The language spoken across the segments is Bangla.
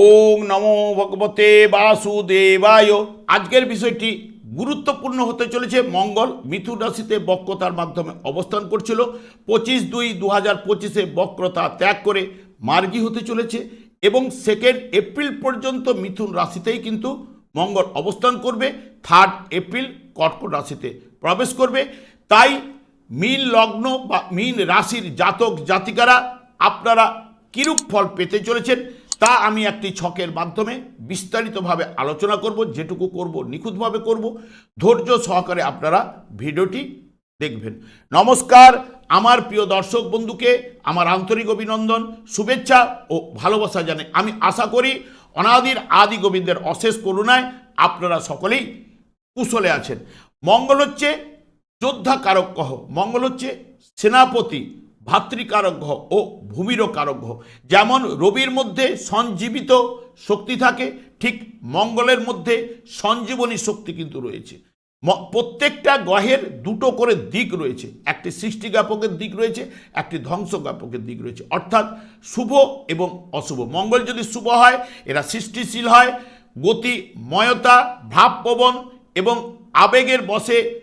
ওং নমো ভগবতে বাসুদেবায়। আজকের বিষয়টি গুরুত্বপূর্ণ হতে চলেছে। মঙ্গল মিথুন রাশিতে বক্রতার মাধ্যমে অবস্থান করছিল। পঁচিশ দুই দু হাজার পঁচিশে বক্রতা ত্যাগ করে মার্গী হতে চলেছে এবং সেকেন্ড এপ্রিল পর্যন্ত মিথুন রাশিতেই কিন্তু মঙ্গল অবস্থান করবে। থার্ড এপ্রিল কর্কট রাশিতে প্রবেশ করবে। তাই মীন লগ্ন বা মীন রাশির জাতক জাতিকারা আপনারা কিরূপ ফল পেতে চলেছেন? তা আমি একটি ছকের মাধ্যমে বিস্তারিতভাবে আলোচনা করব, যেটুকু করব, নিখুঁতভাবে করব। ধৈর্য সহকারে আপনারা ভিডিওটি দেখবেন। নমস্কার, আমার প্রিয় দর্শক বন্ধুকে, আমার আন্তরিক অভিনন্দন, শুভেচ্ছা ও ভালোবাসা জানে আমি আশা করি অনাদির আদি গোবিন্দের অশেষ করুণায় আপনারা সকলেই কুশলে আছেন। মঙ্গল হচ্ছে যোদ্ধা কারক গ্রহ মঙ্গল হচ্ছে সেনাপতি। ভাতৃকারক গ্রহ ও ভূমিরও গ্রহ যেমন রবির মধ্যে সঞ্জীবিত শক্তি থাকে, ঠিক মঙ্গলের মধ্যে সঞ্জীবনী শক্তি কিন্তু রয়েছে। প্রত্যেকটা গ্রহের দুটো করে দিক রয়েছে। একটি সৃষ্টিজ্ঞাপকের দিক রয়েছে, একটি ধ্বংসজ্ঞাপকের দিক রয়েছে। অর্থাৎ শুভ এবং অশুভ। মঙ্গল যদি শুভ হয়, এরা সৃষ্টিশীল হয়। গতি গতিময়তা, ভাবপ্রবণ এবং আবেগের বসে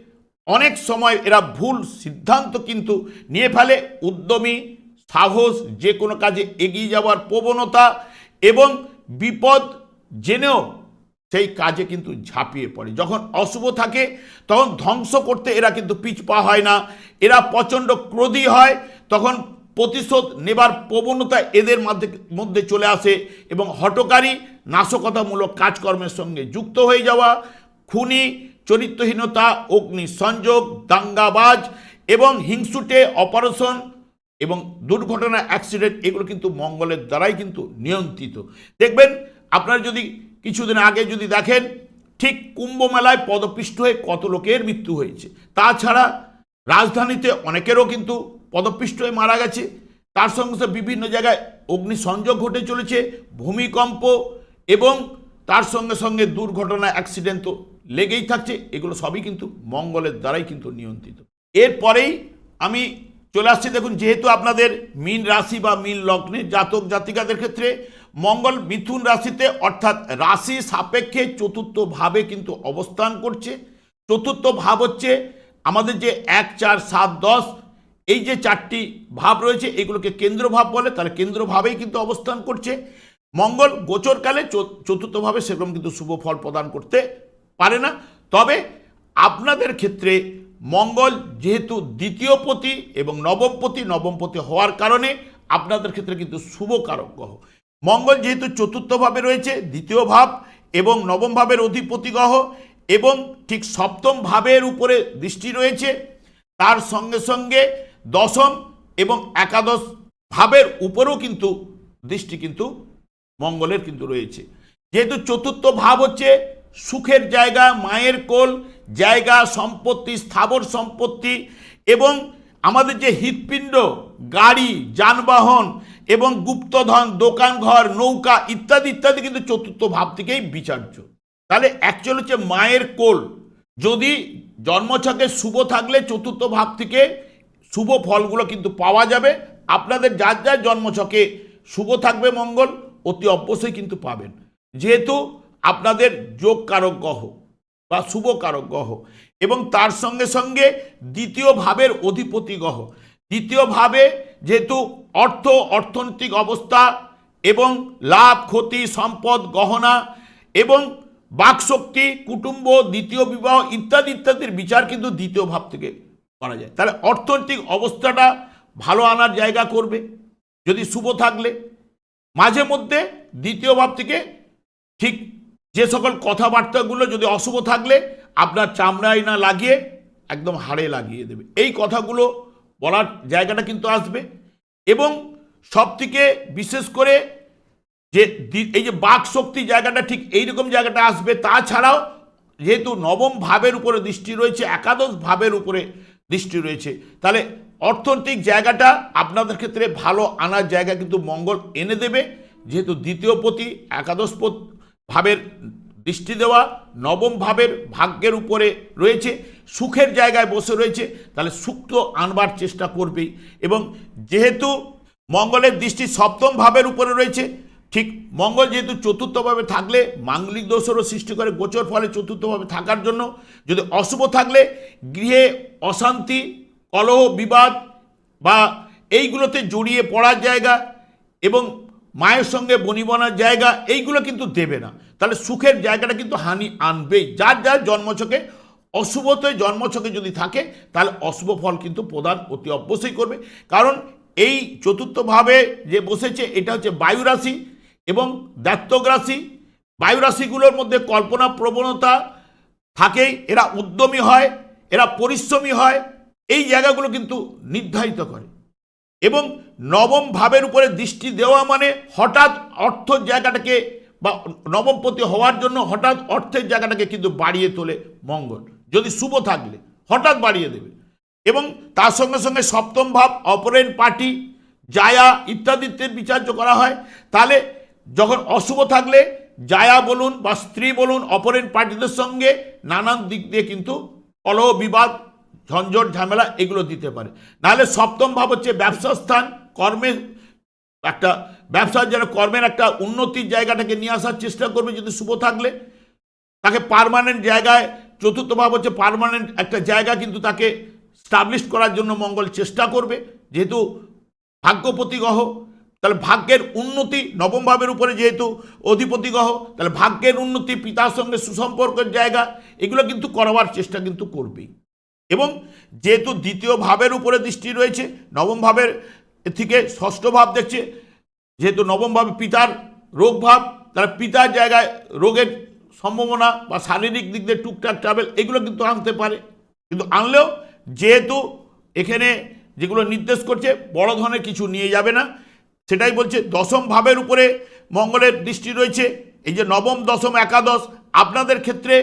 অনেক সময় এরা ভুল সিদ্ধান্ত কিন্তু নিয়ে ফেলে, উদ্যমী, সাহস, যে কোনো কাজে এগিয়ে যাওয়ার প্রবণতা এবং বিপদ জেনেও সেই কাজে কিন্তু ঝাঁপিয়ে পড়ে। যখন অশুভ থাকে, তখন ধ্বংস করতে এরা কিন্তু পিছপা হয় না। এরা প্রচণ্ড ক্রোধী হয়, তখন প্রতিশোধ নেবার প্রবণতা এদের মধ্যে মধ্যে চলে আসে এবং হটকারী নাশকতামূলক কাজকর্মের সঙ্গে যুক্ত হয়ে যাওয়া, খুনি চরিত্রহীনতা, অগ্নি সংযোগ, দাঙ্গাবাজ এবং হিংসুটে অপারেশন এবং দুর্ঘটনা, অ্যাক্সিডেন্ট, এগুলো কিন্তু মঙ্গলের দ্বারাই কিন্তু নিয়ন্ত্রিত। দেখবেন, আপনারা যদি কিছুদিন আগে যদি দেখেন, ঠিক কুম্ভ মেলায় পদপিষ্ট হয়ে কত লোকের মৃত্যু হয়েছে। তাছাড়া রাজধানীতে অনেকেরও কিন্তু পদপিষ্ট হয়ে মারা গেছে। তার সঙ্গে সঙ্গে বিভিন্ন জায়গায় অগ্নিসংযোগ ঘটে চলেছে, ভূমিকম্প এবং তার সঙ্গে সঙ্গে দুর্ঘটনা, অ্যাক্সিডেন্ট তো লেগেই থাকছে, এগুলো সবই কিন্তু মঙ্গলের দ্বারাই কিন্তু নিয়ন্ত্রিত। এরপরেই আমি চলে আসছি, দেখুন, যেহেতু আপনাদের মীন রাশি বা মীন লগ্নে জাতক জাতিকাদের ক্ষেত্রে মঙ্গল মিথুন রাশিতে, অর্থাৎ রাশি সাপেক্ষে চতুর্থ ভাবে কিন্তু অবস্থান করছে। চতুর্থ ভাব হচ্ছে আমাদের যে এক, চার, সাত, দশ, এই যে চারটি ভাব রয়েছে, এগুলোকে কেন্দ্র ভাব বলে, তাহলে কেন্দ্র ভাবেই কিন্তু অবস্থান করছে। মঙ্গল গোচরকালে চতুর্থভাবে সেরকম কিন্তু শুভ ফল প্রদান করতে পারে না। তবে আপনাদের ক্ষেত্রে মঙ্গল যেহেতু দ্বিতীয় পতি এবং নবমপতি নবমপতি হওয়ার কারণে আপনাদের ক্ষেত্রে কিন্তু শুভ কারক গ্রহ। মঙ্গল যেহেতু চতুর্থভাবে রয়েছে, দ্বিতীয় ভাব এবং নবম ভাবের অধিপতি গ্রহ এবং ঠিক সপ্তম ভাবের উপরে দৃষ্টি রয়েছে, তার সঙ্গে সঙ্গে দশম এবং একাদশ ভাবের উপরেও কিন্তু দৃষ্টি কিন্তু মঙ্গলের কিন্তু রয়েছে। যেহেতু চতুর্থ ভাব হচ্ছে সুখের জায়গা, মায়ের কোল, জায়গা, সম্পত্তি, স্থাবর সম্পত্তি এবং আমাদের যে হৃৎপিণ্ড, গাড়ি, যানবাহন এবং গুপ্তধন, দোকানঘর, নৌকা ইত্যাদি ইত্যাদি কিন্তু চতুর্থ ভাব থেকেই বিচার্য তাহলে অ্যাকচুয়াল হচ্ছে মায়ের কোল। যদি জন্মছকে শুভ থাকলে চতুর্থ ভাব থেকে শুভ ফলগুলো কিন্তু পাওয়া যাবে। আপনাদের যার যার জন্মছকে শুভ থাকবে মঙ্গল, অতি অবশ্যই কিন্তু পাবেন। যেহেতু আপনাদের যোগ কারক গ্রহ বা শুভ কারক গ্রহ এবং তার সঙ্গে সঙ্গে দ্বিতীয় ভাবের অধিপতি গ্রহ দ্বিতীয় ভাবে যেহেতু অর্থ, অর্থনৈতিক অবস্থা এবং লাভ, ক্ষতি, সম্পদ, গহনা এবং বাকশক্তি, কুটুম্ব, দ্বিতীয় বিবাহ ইত্যাদি, ইত্যাদির বিচার কিন্তু দ্বিতীয় ভাব থেকে করা যায়। তাহলে অর্থনৈতিক অবস্থাটা ভালো আনার জায়গা করবে। যদি শুভ থাকলে মাঝে মধ্যে দ্বিতীয় ভাব থেকে যে সকল কথাবার্তাগুলো যদি অশুভ থাকলে আপনার চামড়ায় না লাগিয়ে একদম হাড়ে লাগিয়ে দেবে। এই কথাগুলো বলার জায়গাটা কিন্তু আসবে এবং সব থেকে বিশেষ করে যে এই যে বাক শক্তি জায়গাটা ঠিক এইরকম জায়গাটা আসবে। তাছাড়াও যেহেতু নবম ভাবের উপরে দৃষ্টি রয়েছে, একাদশ ভাবের উপরে দৃষ্টি রয়েছে, তাহলে অর্থনৈতিক জায়গাটা আপনাদের ক্ষেত্রে ভালো আনার জায়গা কিন্তু মঙ্গল এনে দেবে। যেহেতু দ্বিতীয় পতি, একাদশ ভাবের দৃষ্টি দেওয়া, নবম ভাবের ভাগ্যের উপরে রয়েছে, সুখের জায়গায় বসে রয়েছে, তাহলে সুখ তো আনবার চেষ্টা করবেই এবং যেহেতু মঙ্গলের দৃষ্টি সপ্তম ভাবের উপরে রয়েছে, ঠিক মঙ্গল যেহেতু চতুর্থভাবে থাকলে মাঙ্গলিক দোষেরও সৃষ্টি করে গোচর ফলে চতুর্থভাবে থাকার জন্য। যদি অশুভ থাকলে গৃহে অশান্তি, কলহ, বিবাদ বা এইগুলোতে জড়িয়ে পড়ার জায়গা এবং মায়ের সঙ্গে বনিবনার জায়গা, এইগুলো কিন্তু দেবে না। তাহলে সুখের জায়গাটা কিন্তু হানি আনবেই। যার যার জন্মছকে অশুভতে জন্মছকে যদি থাকে, তাহলে অশুভ ফল কিন্তু প্রদান অতি অবশ্যই করবে। কারণ এই চতুর্থভাবে যে বসেছে, এটা হচ্ছে বায়ু রাশি এবং দাত্তক রাশি। বায়ু রাশিগুলোর মধ্যে কল্পনা প্রবণতা থাকেই, এরা উদ্যমী হয়, এরা পরিশ্রমী হয়, এই জায়গাগুলো কিন্তু নির্ধারিত করে। এবং নবম ভাবের উপরে দৃষ্টি দেওয়া মানে হঠাৎ অর্থ জায়গাটাকে বা নবমপতি হওয়ার জন্য হঠাৎ অর্থের জায়গাটাকে কিন্তু বাড়িয়ে তোলে মঙ্গল। যদি শুভ থাকলে, হঠাৎ বাড়িয়ে দেবে। এবং তার সঙ্গে সঙ্গে সপ্তম ভাব অপরেন পার্টি, জায়া ইত্যাদিতে বিচার্য করা হয়, তাহলে যখন অশুভ থাকলে জায়া বলুন বা স্ত্রী বলুন, অপরের পার্টিদের সঙ্গে নানান দিক দিয়ে কিন্তু কলহ বিবাদ ঝঞ্ঝট, ঝামেলা এগুলো দিতে পারে। নাহলে সপ্তম ভাব হচ্ছে ব্যবসা স্থান, কর্মের একটা, ব্যবসার যেন কর্মের একটা উন্নতির জায়গাটাকে নিয়ে আসার চেষ্টা করবে যদি শুভ থাকলে। তাকে পার্মানেন্ট জায়গায়, চতুর্থ ভাব হচ্ছে পার্মানেন্ট একটা জায়গা কিন্তু তাকে স্টাবলিশ করার জন্য মঙ্গল চেষ্টা করবে। যেহেতু ভাগ্যপতি গ্রহ তাহলে ভাগ্যের উন্নতি নবম ভাবের উপরে যেহেতু অধিপতি গ্রহ তাহলে ভাগ্যের উন্নতি, পিতার সঙ্গে সুসম্পর্কের জায়গা, এগুলো কিন্তু করবার চেষ্টা কিন্তু করবেই। এবং যেহেতু দ্বিতীয় ভাবের উপরে দৃষ্টি রয়েছে, নবম ভাবের থেকে ষষ্ঠ ভাব দেখছে, যেহেতু নবম ভাবে পিতার রোগ ভাব, তারা পিতার জায়গায় রোগের সম্ভাবনা বা শারীরিক দিক দিয়ে টুকটাক ট্রাভেল এগুলো কিন্তু আনতে পারে। কিন্তু আনলেও যেহেতু এখানে যেগুলো নির্দেশ করছে, বড় ধরনের কিছু নিয়ে যাবে না। সেটাই বলছে দশম ভাবের উপরে মঙ্গলের দৃষ্টি রয়েছে। এই যে নবম, দশম, একাদশ, আপনাদের ক্ষেত্রে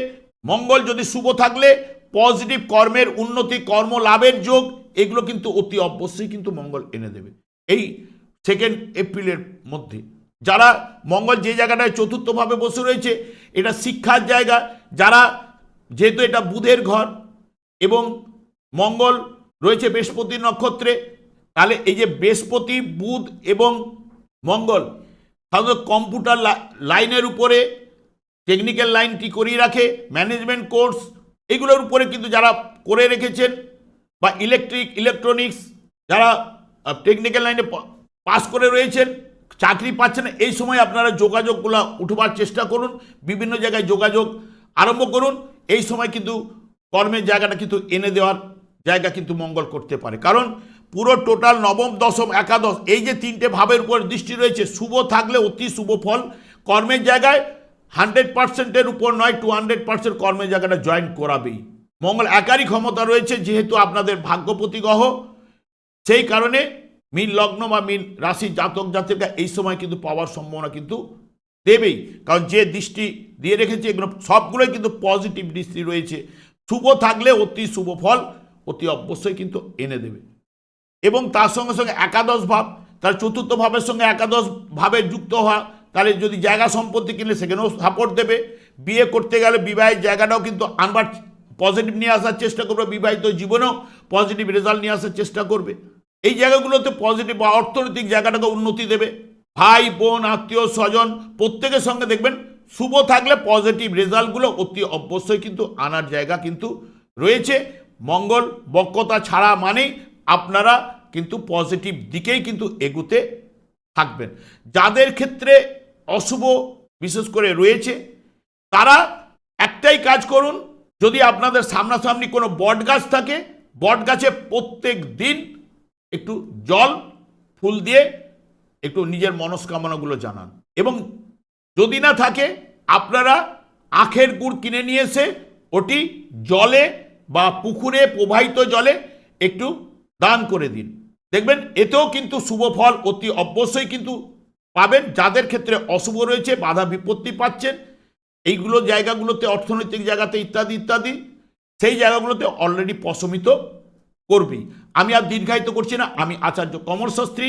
মঙ্গল যদি শুভ থাকলে পজিটিভ কর্মের উন্নতি, কর্ম লাভের যোগ, এগুলো কিন্তু অতি অবশ্যই কিন্তু মঙ্গল এনে দেবে। এই সেকেন্ড এপ্রিলের মধ্যে যারা মঙ্গল যে জায়গাটায় চতুর্থভাবে বসে রয়েছে, এটা শিক্ষার জায়গা। যারা যেহেতু এটা বুধের ঘর এবং মঙ্গল রয়েছে বৃহস্পতি নক্ষত্রে, তাহলে এই যে বৃহস্পতি, বুধ এবং মঙ্গল সাধারণত কম্পিউটার লাইনের উপরে টেকনিক্যাল লাইনটি করিয়ে রাখে ম্যানেজমেন্ট কোর্স এগুলোর উপরে কিন্তু যারা করে রেখেছেন বা ইলেকট্রিক ইলেকট্রনিক্স যারা টেকনিক্যাল লাইনে পাস করে রয়েছেন, চাকরি পাচ্ছেন, এই সময় আপনারা যোগাযোগগুলো উঠবার চেষ্টা করুন, বিভিন্ন জায়গায় যোগাযোগ আরম্ভ করুন, এই সময় কিন্তু কর্মের জায়গাটা কিন্তু এনে দেওয়ার জায়গা কিন্তু মঙ্গল করতে পারে। কারণ পুরো টোটাল নবম, দশম, একাদশ, এই যে তিনটে ভাবের উপর দৃষ্টি রয়েছে, শুভ থাকলে অতি শুভ ফল। কর্মের জায়গায় হান্ড্রেড পার্সেন্টের উপর নয়, টু হান্ড্রেড পার্সেন্ট কর্মের জায়গাটা জয়েন করাবেই মঙ্গল একারই ক্ষমতা রয়েছে, যেহেতু আপনাদের ভাগ্যপতি গ্রহ সেই কারণে মীন লগ্ন বা মীন রাশি জাতক জাতিকা এই সময় কিন্তু পাওয়ার সম্ভাবনা কিন্তু দেবেই। কারণ যে দৃষ্টি দিয়ে রেখেছে, এগুলো সবগুলোই কিন্তু পজিটিভ দৃষ্টি রয়েছে। শুভ থাকলে অতি শুভ ফল, অতি অবশ্যই কিন্তু এনে দেবে। এবং তার সঙ্গে সঙ্গে একাদশ ভাব, তার চতুর্থ ভাবের সঙ্গে একাদশ ভাবে যুক্ত হওয়া তাহলে যদি জায়গা সম্পত্তি কিনলে সেখানেও সাপোর্ট দেবে। বিয়ে করতে গেলে বিবাহের জায়গাটাও কিন্তু আনবার পজিটিভ নিয়ে আসার চেষ্টা করবে, বিবাহিত জীবনেও পজিটিভ রেজাল্ট নিয়ে আসার চেষ্টা করবে। এই জায়গাগুলোতে পজিটিভ বা অর্থনৈতিক জায়গাটাকে উন্নতি দেবে। ভাই, বোন, আত্মীয়, স্বজন প্রত্যেকের সঙ্গে দেখবেন শুভ থাকলে পজিটিভ রেজাল্টগুলো অতি অবশ্যই কিন্তু আনার জায়গা কিন্তু রয়েছে। মঙ্গল, বক্রতা ছাড়া মানেই আপনারা কিন্তু পজিটিভ দিকেই কিন্তু এগুতে থাকবেন। যাদের ক্ষেত্রে অশুভ বিশেষ করে রয়েছে। তারা একটাই কাজ করুন, যদি আপনাদের সামনাসামনি কোনো বট গাছ থাকে, বট গাছে প্রত্যেক দিন একটু জল, ফুল দিয়ে একটু নিজের মনস্কামনাগুলো জানান। এবং যদি না থাকে, আপনারা আখের গুড় কিনে নিয়ে এসে ওটি জলে বা পুকুরে প্রবাহিত জলে একটু দান করে দিন। দেখবেন, এতেও কিন্তু শুভ ফল অতি অবশ্যই কিন্তু পাবেন, যাদের ক্ষেত্রে অশুভ রয়েছে, বাধা বিপত্তি পাচ্ছেন, এইগুলো জায়গাগুলোতে, অর্থনৈতিক জায়গাতে ইত্যাদি ইত্যাদি, সেই জায়গাগুলোতে অলরেডি প্রশমিত করবেই। আমি আর দীর্ঘায়িত করছি না, আমি আচার্য কমল শাস্ত্রী